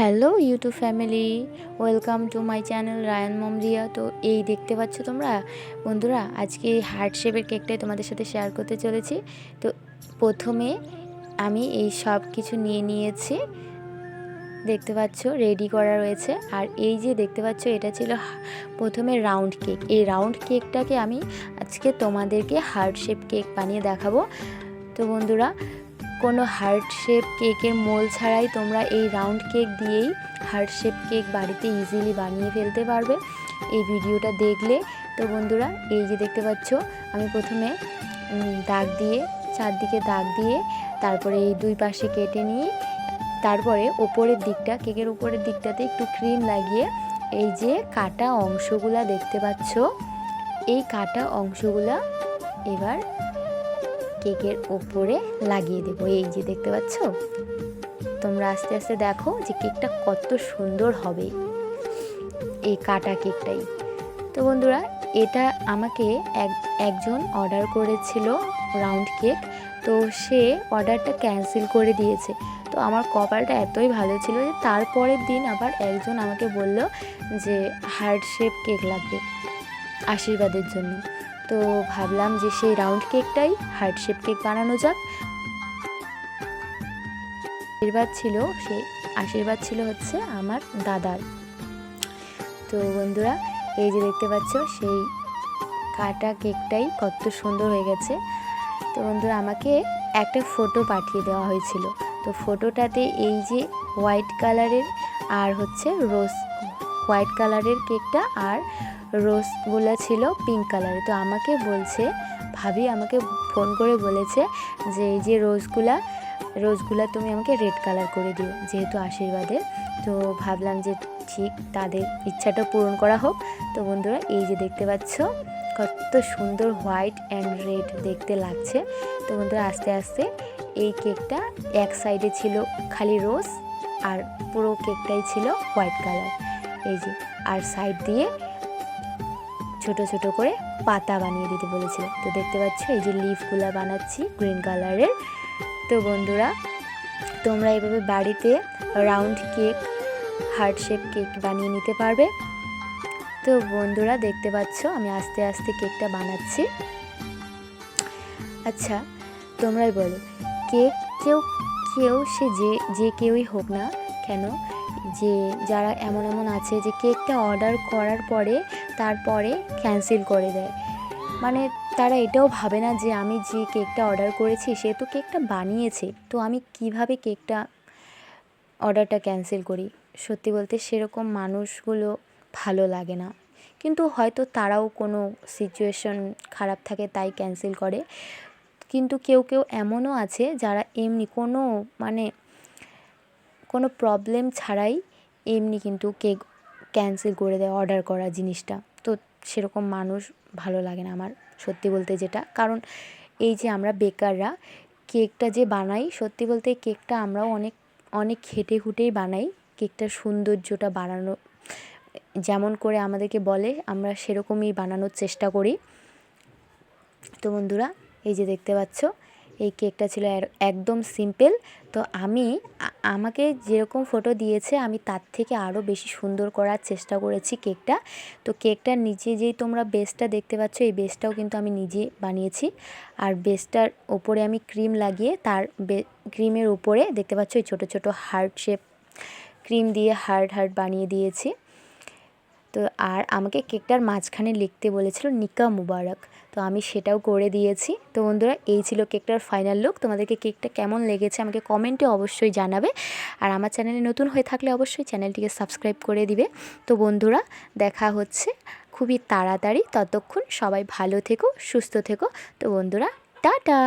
Hello YouTube family, welcome to my channel Rayan মমরিয়া। তো এই দেখতে পাচ্ছ তোমরা? বন্ধুরা, আজকে হার্ট শেপের কেকটাই তোমাদের সাথে শেয়ার করতে চলেছি। তো প্রথমে আমি এই সব কিছু নিয়ে নিয়েছি। দেখতে পাচ্ছ রেডি করা রয়েছে। আর এই যে দেখতে পাচ্ছ, এটা ছিল প্রথমে রাউন্ড কেক এই রাউন্ড কেকটাকে আমি আজকে তোমাদেরকে হার্ট শেপ কেক বানিয়ে দেখাবো। তো বন্ধুরা কোনো হার্ট শেপ কেকের মোল ছাড়াই তোমরা এই রাউন্ড কেক দিয়েই হার্ট শেপ কেক বাড়িতে ইজিলি বানিয়ে ফেলতে পারবে। এই ভিডিওটা দেখলে তো বন্ধুরা, এই যে দেখতে পাচ্ছ, আমি প্রথমে দাগ দিয়ে, চারদিকে দাগ দিয়ে, তারপরে এই দুই পাশে কেটে নিয়ে, তারপরে ওপরের দিকটা কেকের উপরের দিকটাতে একটু ক্রিম লাগিয়ে, এই যে কাটা অংশগুলা দেখতে পাচ্ছ, এই কাটা অংশগুলা এবার কেকের ওপরে লাগিয়ে দেবো। এই যে দেখতে পাচ্ছ? তোমরা আস্তে আস্তে দেখো যে কেকটা কত সুন্দর হবে এই কাটা কেকটাই। তো বন্ধুরা, এটা আমাকে এক, একজন অর্ডার করেছিল রাউন্ড কেক। তো সে অর্ডারটা ক্যান্সেল করে দিয়েছে। তো আমার কপালটা এতই ভালো ছিল যে তারপরের দিন আবার একজন আমাকে বলল যে হার্ট শেপ কেক লাগবে আশীর্বাদের জন্য। তো ভাবলাম যে সেই রাউন্ড কেকটাই হার্ট শেপ কেক বানানো যাক। আশীর্বাদ ছিল সেই আশীর্বাদ ছিল হচ্ছে আমার দাদার। তো বন্ধুরা, এই যে দেখতে পাচ্ছ সেই কাটা কেকটাই কত সুন্দর হয়ে গেছে। তো বন্ধুরা, আমাকে একটা ফটো পাঠিয়ে দেওয়া হয়েছিল। তো ফটোটাতে এই যে হোয়াইট কালারের আর হচ্ছে রোজ হোয়াইট কালারের কেকটা আর রোজগুলো ছিল পিঙ্ক কালারের তো আমাকে বলছে, ভাবি আমাকে ফোন করে বলেছে যে, এই যে রোজগুলা রোজগুলা তুমি আমাকে রেড কালার করে দিও যেহেতু আশীর্বাদের তো ভাবলাম যে ঠিক তাদের ইচ্ছাটা পূরণ করা হোক। তো বন্ধুরা, এই যে দেখতে পাচ্ছ, কত সুন্দর হোয়াইট অ্যান্ড রেড দেখতে লাগছে। তো বন্ধুরা, আস্তে আস্তে এই কেকটা এক সাইডে ছিল খালি রোজ আর পুরো কেকটাই ছিল হোয়াইট কালার এই যে, আর সাইড দিয়ে ছোট ছোট করে পাতা বানিয়ে দিতে বলেছিল। তো দেখতে পাচ্ছ, এই যে লিফগুলো বানাচ্ছি গ্রিন কালারের তো বন্ধুরা, তোমরা এভাবে বাড়িতে round cake heart shape cake বানিয়ে নিতে পারবে। তো বন্ধুরা, দেখতে পাচ্ছ, আমি আস্তে আস্তে কেকটা বানাচ্ছি। আচ্ছা তোমরাই বলো কেক কেউ কেউ সে যে যে কেউই হোক না কেন যে যারা এমন এমন আছে যে কেকটা অর্ডার করার পরে তারপরে ক্যান্সেল করে দেয়। মানে তারা এটাও ভাবে না যে আমি যে কেকটা অর্ডার করেছি সে তো কেকটা বানিয়েছে, তো আমি কীভাবে কেকটা অর্ডারটা ক্যান্সেল করি? সত্যি বলতে সেরকম মানুষগুলো ভালো লাগে না। কিন্তু হয়তো তারাও কোনো সিচুয়েশন খারাপ থাকে তাই ক্যান্সেল করে। কিন্তু কেউ কেউ এমনও আছে যারা এমনি কোনো মানে কোনো প্রবলেম ছাড়াই এমনি কিন্তু কেক ক্যান্সেল করে দেয় অর্ডার করা জিনিসটা। তো সেরকম মানুষ ভালো লাগে না আমার, সত্যি বলতে যেটা। কারণ এই যে আমরা বেকাররা কেকটা যে বানাই, সত্যি বলতে কেকটা আমরাও অনেক অনেক খেটে খুটেই বানাই। কেকটার সৌন্দর্যটা বাড়ানো, যেমন করে আমাদেরকে বলে, আমরা সেরকমই বানানোর চেষ্টা করি। তো বন্ধুরা, এই যে দেখতে পাচ্ছ এই কেকটা ছিল একদম সিম্পল। তো আমি আমাকে যেরকম ফটো দিয়েছে, আমি তার থেকে আরও বেশি সুন্দর করার চেষ্টা করেছি কেকটা। তো কেকটার নিচে যেই তোমরা বেসটা দেখতে পাচ্ছ, এই বেসটাও কিন্তু আমি নিজে বানিয়েছি। আর বেসটার ওপরে আমি ক্রিম লাগিয়ে তার ক্রিমের উপরে দেখতে পাচ্ছ, এই ছোটো ছোটো হার্ট শেপ ক্রিম দিয়ে হার্ট হার্ট বানিয়ে দিয়েছি। তো আর আমাকে কেকটার মাঝখানে লিখতে বলেছিল, নিকা মুবারক। তো আমি সেটাও করে দিয়েছি। তো বন্ধুরা, এই ছিল কেকটার ফাইনাল লুক তোমাদেরকে কেকটা কেমন লেগেছে আমাকে কমেন্টে অবশ্যই জানাবে। আর আমার চ্যানেলে নতুন হয়ে থাকলে অবশ্যই চ্যানেলটিকে সাবস্ক্রাইব করে দিবে। তো বন্ধুরা, দেখা হচ্ছে খুবই তাড়াতাড়ি। ততক্ষণ সবাই ভালো থেকো, সুস্থ থেকো। তো বন্ধুরা, টাটা!